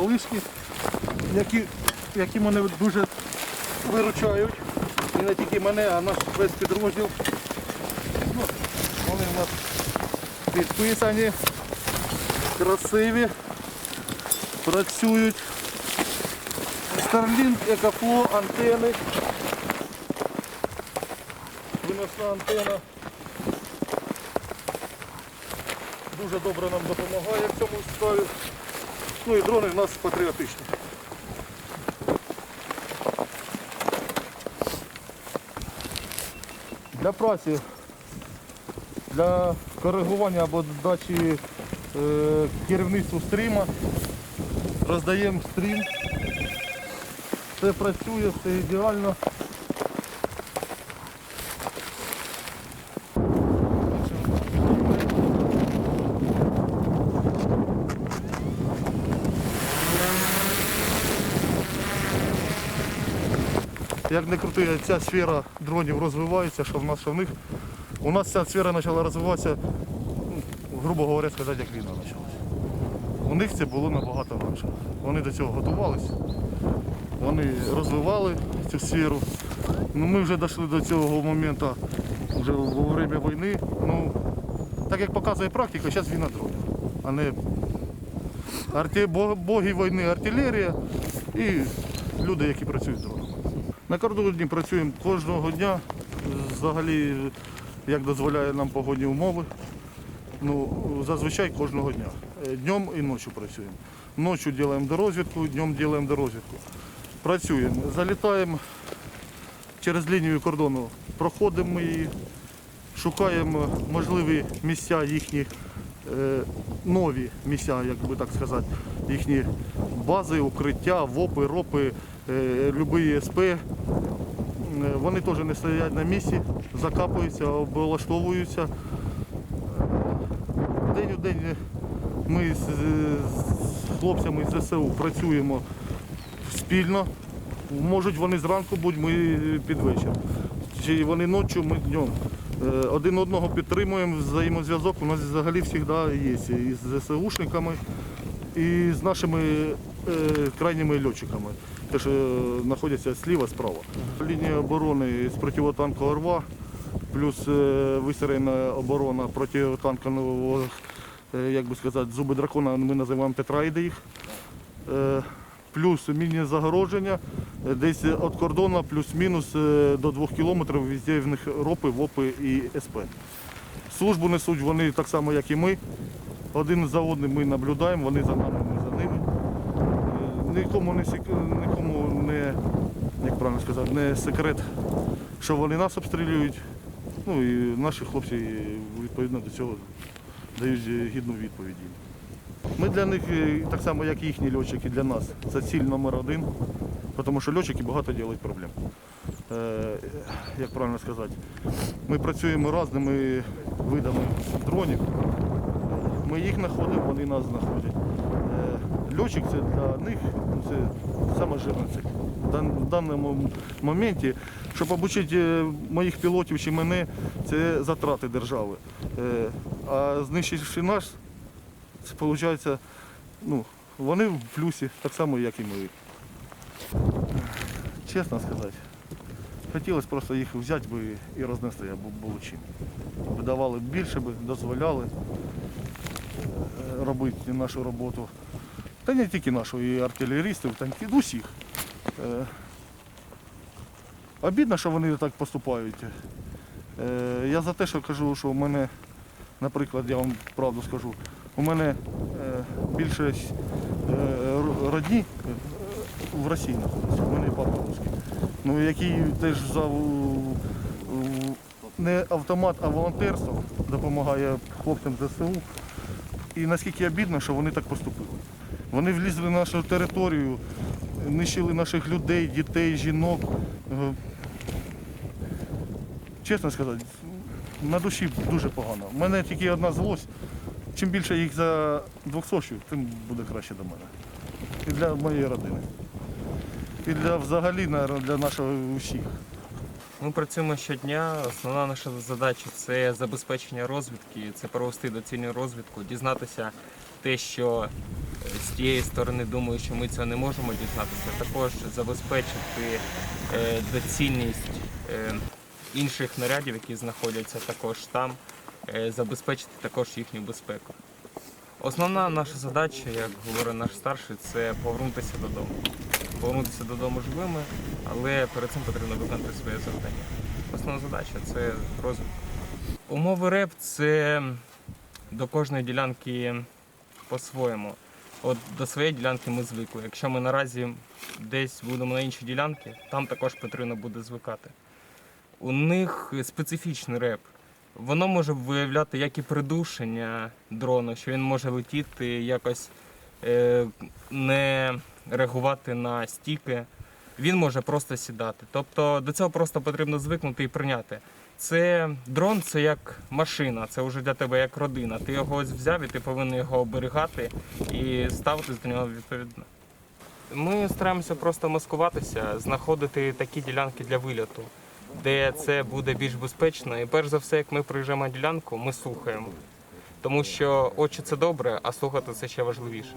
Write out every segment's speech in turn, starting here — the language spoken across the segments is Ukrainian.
залишки, які, які мене дуже виручають. І не тільки мене, а наш весь підрозділ. Ну, вони у нас підписані, красиві, працюють. Starlink, Екофло, антени. Виносна антена. Дуже добре нам допомагає в цьому справі. Ну і дрони в нас патріотичні. Для праці, для коригування або дачі е, керівництву стріма роздаємо стрім. Все працює, все ідеально. Як не крути, ця сфера дронів розвивається, що в нас, що в них. У нас ця сфера почала розвиватися, ну, грубо говоря, сказати, як війна почалася. У них це було набагато раніше. Вони до цього готувалися, вони розвивали цю сферу. Ну, ми вже дійшли до цього моменту вже во время війни. Ну, так як показує практика, зараз війна дронів, а не арті... боги війни артилерія і люди, які працюють дронами. На кордоні працюємо кожного дня, взагалі, як дозволяє нам погодні умови. Ну, зазвичай кожного дня. Е, Днем і ночі працюємо. Ночі робимо дорозвідку, днем робимо дорозвідку. Працюємо, залітаємо через лінію кордону, проходимо її, шукаємо можливі місця їхні, е, нові місця, як би так сказати, їхні бази, укриття, ВОПи, ропи, любі СП. Е, Вони теж не стоять на місці, закапуються, облаштовуються. День у день ми з, хлопцями з ЗСУ працюємо спільно. Можуть вони зранку бути, ми під вечір. Чи вони ночі, ми днем. Е, Один одного підтримуємо, взаємозв'язок у нас взагалі завжди є. І з ЗСУшниками, і з нашими е, крайніми льотчиками, те, що знаходяться зліва, справа. Лінія оборони з противотанкового рва, плюс е, висерена оборона протитанкового, е, як би сказати, зуби дракона, ми називаємо тетраїди їх. Е, Плюс міні загородження, десь від кордону плюс-мінус до 2 кілометрів везде в них ропи, ВОПи і СП. Службу несуть вони так само, як і ми. Один за одним ми наблюдаємо, вони за нами, ми за ними. Нікому не, сек- нікому не, як правильно сказати, не секрет, що вони нас обстрілюють. Ну і наші хлопці відповідно до цього дають гідну відповідь. Ми для них е, так само, як і їхні льотчики для нас. Це ціль номер один, тому що льотчики багато роблять проблем. Е, як правильно сказати, ми працюємо різними видами дронів. Ми їх знаходимо, вони нас знаходять. Льотчик це для них ну, це саме жирна цель. В даному моменті, щоб обучити е, моїх пілотів чи мене, це затрати держави. Е, А знищивши наш, це виходить, ну, вони в плюсі, так само, як і ми. Чесно сказати, хотілося просто їх взяти би і рознести, або було чим. Видавали більше, дозволяли е, робити нашу роботу. Та не тільки нашу, і артилерістів, та й усіх. Е, Обідно, що вони так поступають. Е, Я за те, що кажу, що в мене, наприклад, я вам правду скажу, у мене е, більшість е, родні е, в Росії знаходиться. У мене папа русський. Ну, який теж за у- у- не автомат, а волонтерство допомагає хлопцям ЗСУ. І наскільки обідно, що вони так поступили. Вони влізли на нашу територію, нищили наших людей, дітей, жінок. Е, Чесно сказати, на душі дуже погано. У мене тільки одна злость. Чим більше їх за 200, тим буде краще до мене. І для моєї родини. І для взагалі, для нашого усіх. Ми працюємо щодня. Основна наша задача це забезпечення розвідки, це провести доцільну розвідку, дізнатися те, що з тієї сторони думаю, що ми цього не можемо дізнатися. Також забезпечити е, доцільність е, інших нарядів, які знаходяться також там, е, забезпечити також їхню безпеку. Основна наша задача, як говорить наш старший, це повернутися додому. Повернутися додому живими, але перед цим потрібно виконати своє завдання. Основна задача це розвиток. Умови РЕП це до кожної ділянки по-своєму. От до своєї ділянки ми звикли. Якщо ми наразі десь будемо на іншій ділянці, там також потрібно буде звикати. У них специфічний реп. Воно може виявляти як і придушення дрону, що він може летіти якось е, не реагувати на стіки. Він може просто сідати. Тобто до цього просто потрібно звикнути і прийняти. Це дрон це як машина, це вже для тебе як родина. Ти його ось взяв і ти повинен його оберігати і ставитись до нього відповідно. Ми стараємося просто маскуватися, знаходити такі ділянки для вильоту, де це буде більш безпечно. І перш за все, як ми приїжджаємо на ділянку, ми слухаємо. Тому що очі це добре, а слухати це ще важливіше.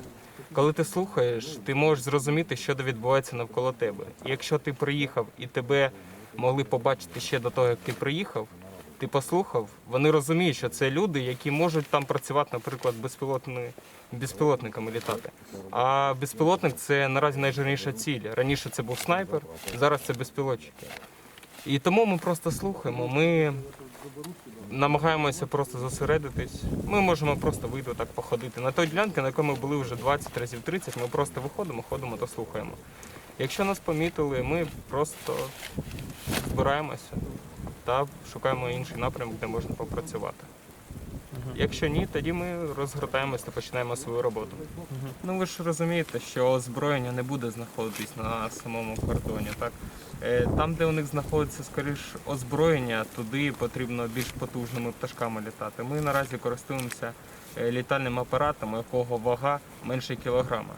Коли ти слухаєш, ти можеш зрозуміти, що відбувається навколо тебе. І якщо ти приїхав і тебе могли побачити ще до того, як ти приїхав, ти послухав, вони розуміють, що це люди, які можуть там працювати, наприклад, безпілотниками літати. А безпілотник це наразі найжирніша ціль. Раніше це був снайпер, зараз це безпілотчики. І тому ми просто слухаємо. Ми намагаємося просто зосередитись. Ми можемо просто вийти так походити. На той ділянці, на якій ми були вже 20 разів 30, ми просто виходимо, ходимо та слухаємо. Якщо нас помітили, ми просто збираємося та шукаємо інший напрямок, де можна попрацювати. Якщо ні, тоді ми розгортаємося та починаємо свою роботу. Ну ви ж розумієте, що озброєння не буде знаходитись на самому кордоні. Так? Е, Там, де у них знаходиться скоріш озброєння, туди потрібно більш потужними пташками літати. Ми наразі користуємося е, літальним апаратом, у якого вага менше кілограма.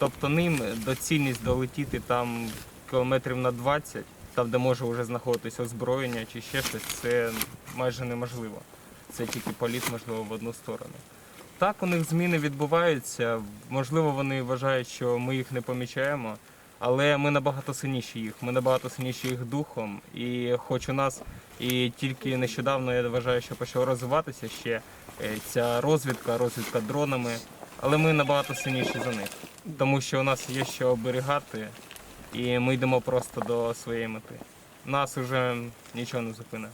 Тобто ним доцільність долетіти там кілометрів на 20, там де може вже знаходитись озброєння чи ще щось, це майже неможливо. Це тільки політ, можливо, в одну сторону. Так, у них зміни відбуваються. Можливо, вони вважають, що ми їх не помічаємо, але ми набагато сильніші їх. Ми набагато сильніші їх духом. І хоч у нас і тільки нещодавно я вважаю, що почала розвиватися ще е, ця розвідка, розвідка дронами, але ми набагато сильніші за них. Тому що у нас є що оберігати, і ми йдемо просто до своєї мети. Нас уже нічого не зупинить.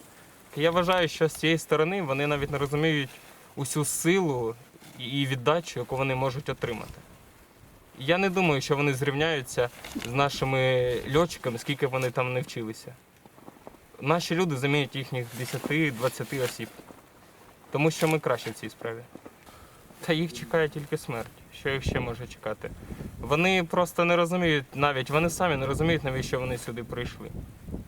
Я вважаю, що з цієї сторони вони навіть не розуміють усю силу і віддачу, яку вони можуть отримати. Я не думаю, що вони зрівняються з нашими льотчиками, скільки вони там не вчилися. Наші люди замінять їхніх 10-20 осіб, тому що ми краще в цій справі. Та їх чекає тільки смерть. Що їх ще може чекати? Вони просто не розуміють навіть, вони самі не розуміють, навіщо вони сюди прийшли.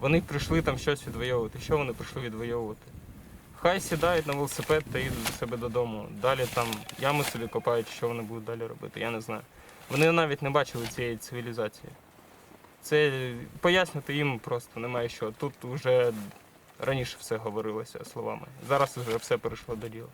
Вони прийшли там щось відвоювати. Що вони прийшли відвоювати? Хай сідають на велосипед та їдуть до себе додому. Далі там ями собі копають, що вони будуть далі робити, я не знаю. Вони навіть не бачили цієї цивілізації. Це пояснити їм просто немає що. Тут вже раніше все говорилося словами. Зараз вже все перейшло до діла.